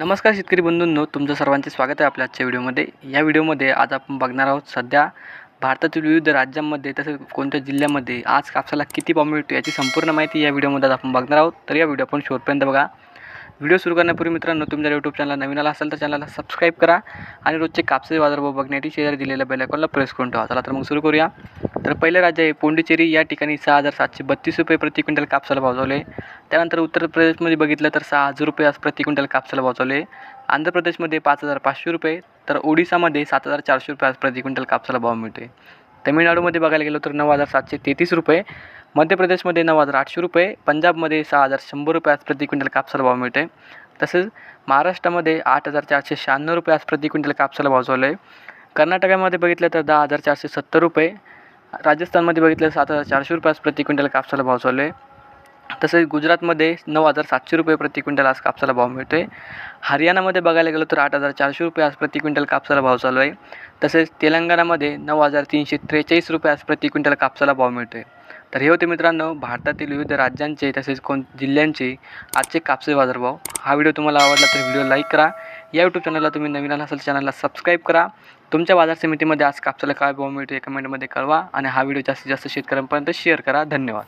नमस्कार शेतकरी बंधूंनो तुमचं सर्वांचे स्वागत आहे आपल्या आजच्या व्हिडिओमध्ये. या व्हिडिओमध्ये आज आपण बघणार आहोत सध्या भारतातील विविध राज्यांमध्ये तसेच कोणत्या जिल्ह्यामध्ये आज कापसाला किती भाव मिळतो याची संपूर्ण माहिती या व्हिडिओमध्ये आज आपण बघणार आहोत. तर या व्हिडिओ आपण शेवटपर्यंत बघा. व्हिडिओ सुरू करण्यापूर्वी मित्रांनो तुमच्या यूट्यूब चॅनल नवीन आला असेल तर चॅनलला सबस्क्राईब करा आणि रोजचे कापसाचे बाजारभाव बघण्यासाठी शेजारी दिलेल्या बेलायकॉनला प्रेस करून ठेवा. चला तर मग सुरू करूया. तर पहिलं राज्य आहे पोंडिचेरी. या ठिकाणी सहा हजार सातशे बत्तीस रुपये प्रति क्विंटल कापसाला भाव आहे. त्यानंतर उत्तर प्रदेशमध्ये बघितलं तर सहा हजार रुपये आज प्रति क्विंटल कापसाला भाव चालू आहे. आंध्र प्रदेशमध्ये पाच हजार पाचशे रुपये तर ओडिसामध्ये सात हजार चारशे रुपये आज प्रति क्विंटल कापसाला भाव मिळतो आहे तमिळनाडूमध्ये बघायला गेलो तर नऊ हजार सातशे तेहतीस रुपये मध्य प्रदेशमध्ये नऊ हजार आठशे रुपये पंजाबमध्ये सहा हजार शंभर रुपये आज प्रति क्विंटल कापसाला भाव मिळतो आहे तसेच महाराष्ट्रामध्ये आठ हजार चारशे शहाण्णव रुपये आज प्रति क्विंटल कापसाला भाव चालू आहे. कर्नाटकामध्ये बघितलं तर दहा हजार चारशे सत्तर रुपये राजस्थानमध्ये बघितलं सात हजार चारशे रुपये आज प्रति क्विंटल कापसाला भाव चालू आहे. तसेच गुजरातमध्ये नऊ हजार सातशे रुपये प्रति क्विंटल आज कापसाला भाव मिळतो आहे हरियाणामध्ये बघायला गेलो तर आठ हजार चारशे रुपये आज प्रति क्विंटल कापसाला भाव चालू आहे. तसेच तेलंगणामध्ये नऊ हजार तीनशे त्रेचाळीस रुपये आज प्रति क्विंटल कापसाला भाव मिळतो आहे तर हे होते मित्रांनो भारतातील विविध राज्यांचे तसेच कोण जिल्ह्यांचे आजचे कापसे बाजारभाव. हा व्हिडिओ तुम्हाला आवडला तर व्हिडिओ लाईक करा. या यूट्यूब चॅनलला तुम्ही नवीन आला असेल चॅनलला सबस्क्राईब करा. तुमच्या बाजार समितीमध्ये आज कापसाला काय भाव मिळतो हे कमेंटमध्ये कळवा आणि हा व्हिडिओ जास्तीत जास्त शेतकऱ्यांपर्यंत शेअर करा. धन्यवाद.